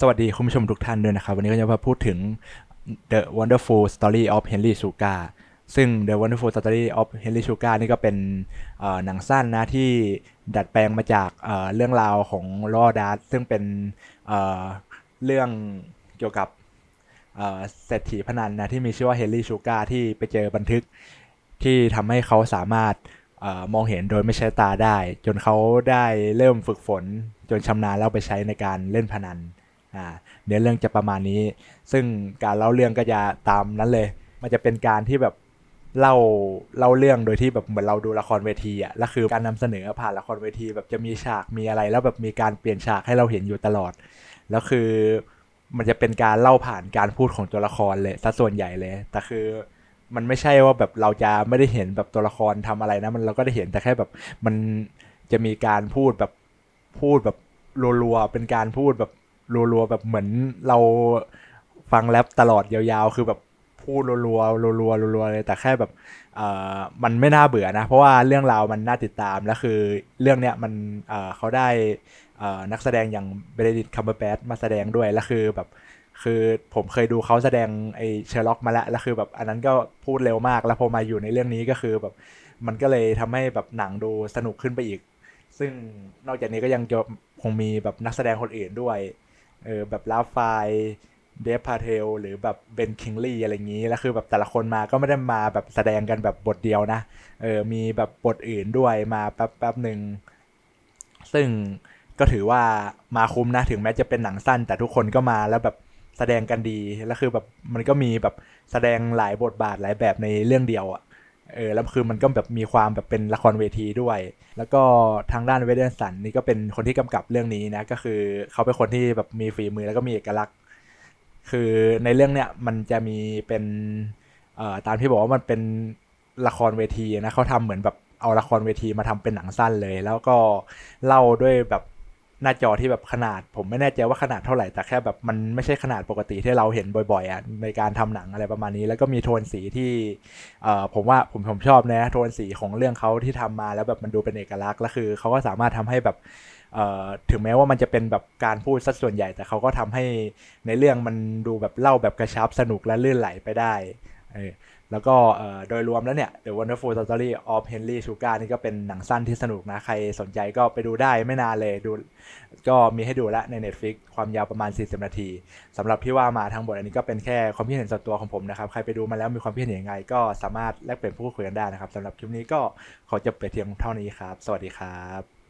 สวัสดีคุณผู้ชมทุกท่านด้วยนะครับ วันนี้ก็จะมาพูดถึง The Wonderful Story of Henry Suga ซึ่ง The Wonderful Story of Henry Suga นี่ก็เป็นหนังสั้นนะที่ดัดแปลงมาจากเรื่องราวของลอดาร์ซึ่งเป็นเเรื่องเกี่ยวกับเศรษฐีพนันนะที่มีชื่อว่าเฮนรี่ชูการ์ที่ไปเจอบันทึกที่ทำให้เขาสามารถอมองเห็นโดยไม่ใช้ตาได้ จนเขาได้เริ่มฝึกฝนจนชำนาญแล้วไปใช้ในการเล่นพนัน เนื้อเรื่องจะประมาณนี้ ซึ่งการเล่าเรื่องก็จะตามนั้นเลย มันจะเป็นการที่แบบเล่าเล่าเรื่องโดยที่แบบเหมือนเราดูละครเวทีอะแล้วคือการนำเสนอผ่านละครเวที แบบจะมีฉากมีอะไร แล้วแบบมีการเปลี่ยนฉากให้เราเห็นอยู่ตลอด แล้วคือมันจะเป็นการเล่าผ่านการพูดของตัวละครเลยซะส่วนใหญ่เลยแต่คือมันไม่ใช่ว่าแบบเราจะไม่ได้เห็นแบบตัวละครทำอะไรนะ มันเราก็ได้เห็นแต่แค่แบบมันจะมีการพูดแบบพูดแบบรัวๆเป็นการพูดแบบ รัวๆแบบเหมือนเราฟังแรปตลอดยาวๆ คือแบบพูดรัวๆรัวๆรัวๆเลยแต่แค่แบบเอ่อมันไม่น่าเบื่อนะ เพราะว่าเรื่องราวมันน่าติดตามแล้วคือเรื่องเนี้ยมันเอ่อเขาได้เอ่อนักแสดงอย่างเบรดิตคัมเบอร์แบทมาแสดงด้วยแล้วคือแบบคือผมเคยดูเขาแสดงไอเชอร์ล็อกมาแล้วแล้วคือแบบอันนั้นก็พูดเร็วมาก แล้วพอมาอยู่ในเรื่องนี้ก็คือแบบมันก็เลยทำให้แบบหนังดูสนุกขึ้นไปอีก ซึ่งนอกจากนี้ก็ยังจะคงมีแบบนักแสดงคนอื่นด้วย เออแบบลาฟายเดฟพาเทลหรือแบบเบนคิงลีอะไรอย่างนี้ แล้วคือแบบแต่ละคนมาก็ไม่ได้มาแบบแสดงกันแบบบทเดียวนะ เออ มีแบบบทอื่นด้วยมาแป๊บแป๊บหนึ่ง ซึ่งก็ถือว่ามาคุ้มนะ ถึงแม้จะเป็นหนังสั้น แต่ทุกคนก็มาแล้วแบบแสดงกันดี แล้วคือแบบมันก็มีแบบแสดงหลายบทบาทหลายแบบในเรื่องเดียวอะ่ะ เออแล้วคือมันก็แบบมีความแบบเป็นละครเวทีด้วย แล้วก็ทางด้านเวเดนสันนี่ก็เป็นคนที่กำกับเรื่องนี้นะ ก็คือเขาเป็นคนที่แบบมีฝีมือแล้วก็มีเอกลักษณ์ คือในเรื่องเนี้ยมันจะมีเป็นเอ่อตามที่บอกว่ามันเป็นละครเวทีนะเขาทำเหมือนแบบเอาละครเวทีมาทำเป็นหนังสั้นเลย แล้วก็เล่าด้วยแบบ หน้าจอที่แบบขนาด ผมไม่แน่ใจว่าขนาดเท่าไหร่แต่แค่แบบมันไม่ใช่ขนาดปกติที่เราเห็นบ่อยๆอะในการทำหนังอะไรประมาณนี้ แล้วก็มีโทนสีที่เอ่อผมว่าผมผมชอบนะโทนสีของเรื่องเขาที่ทำมาแล้วแบบมันดูเป็นเอกลักษณ์แล้วคือเขาก็สามารถทำให้แบบเอ่อถึงแม้ว่ามันจะเป็นแบบการพูดสัดส่วนใหญ่ แต่เขาก็ทำให้ในเรื่องมันดูแบบเล่าแบบกระชับสนุกและลื่นไหลไปได้ แล้วก็โดยรวมแล้วเนี่ย The Wonderful Story of Henry Sugar นี่ก็เป็นหนังสั้นที่สนุกนะ ใครสนใจก็ไปดูได้ไม่นานเลยดู ก็มีให้ดูแล้วใน Netflix ความยาวประมาณ 40 นาทีสำหรับที่ว่ามาทั้งหมดอันนี้ก็เป็นแค่ความคิดเห็นส่วนตัวของผมนะครับ ใครไปดูมาแล้วมีความคิดเห็นยังไง ก็สามารถแลกเปลี่ยนพูดคุยกันได้นะครับสำหรับคลิปนี้ก็ขอจบไปเพียงเท่านี้ครับ สวัสดีครับ